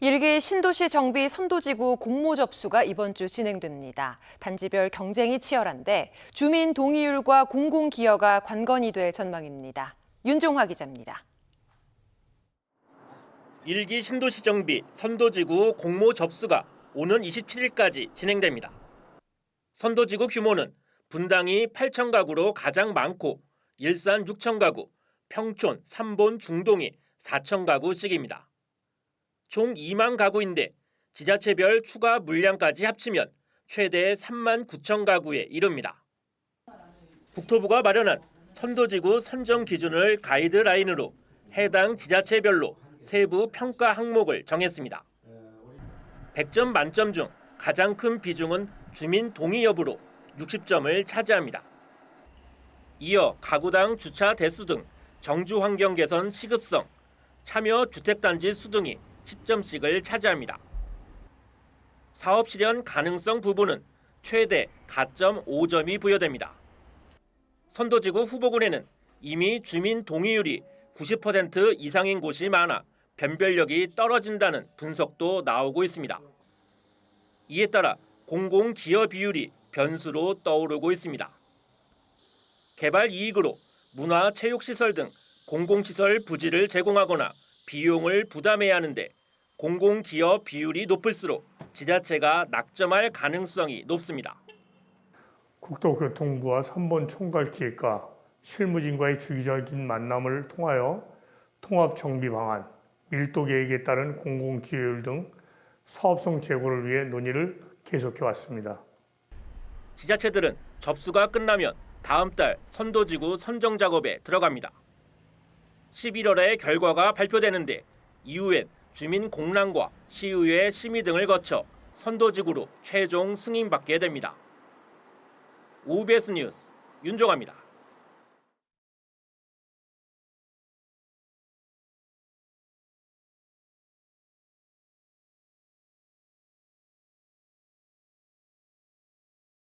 일기 신도시 정비 선도지구 공모 접수가 이번 주 진행됩니다. 단지별 경쟁이 치열한데 주민 동의율과 공공 기여가 관건이 될 전망입니다. 윤종화 기자입니다. 일기 신도시 정비 선도지구 공모 접수가 오는 27일까지 진행됩니다. 선도지구 규모는 분당이 8천 가구로 가장 많고 일산 6천 가구, 평촌, 삼본, 중동이 4천 가구씩입니다. 총 2만 가구인데 지자체별 추가 물량까지 합치면 최대 3만 9천 가구에 이릅니다. 국토부가 마련한 선도지구 선정 기준을 가이드라인으로 해당 지자체별로 세부 평가 항목을 정했습니다. 100점 만점 중 가장 큰 비중은 주민 동의 여부로 60점을 차지합니다. 이어 가구당 주차 대수 등 정주 환경 개선 시급성, 참여 주택단지 수 등이 10점씩을 차지합니다. 사업 실현 가능성 부분은 최대 가점 5점이 부여됩니다. 선도지구 후보군에는 이미 주민 동의율이 90% 이상인 곳이 많아 변별력이 떨어진다는 분석도 나오고 있습니다. 이에 따라 공공 기여 비율이 변수로 떠오르고 있습니다. 개발 이익으로 문화 체육 시설 등 공공 시설 부지를 제공하거나 비용을 부담해야 하는데 공공 기여 비율이 높을수록 지자체가 낙점할 가능성이 높습니다. 국토교통부와 3번 총괄기획과 실무진과의 주기적인 만남을 통하여 통합 정비 방안, 밀도 계획에 따른 공공 기여율 등 사업성 제고를 위해 논의를 계속해 왔습니다. 지자체들은 접수가 끝나면 다음 달 선도지구 선정 작업에 들어갑니다. 11월에 결과가 발표되는데 이후엔 주민 공람과 시의회 심의 등을 거쳐 선도지구로 최종 승인받게 됩니다. OBS 뉴스 윤종아입니다.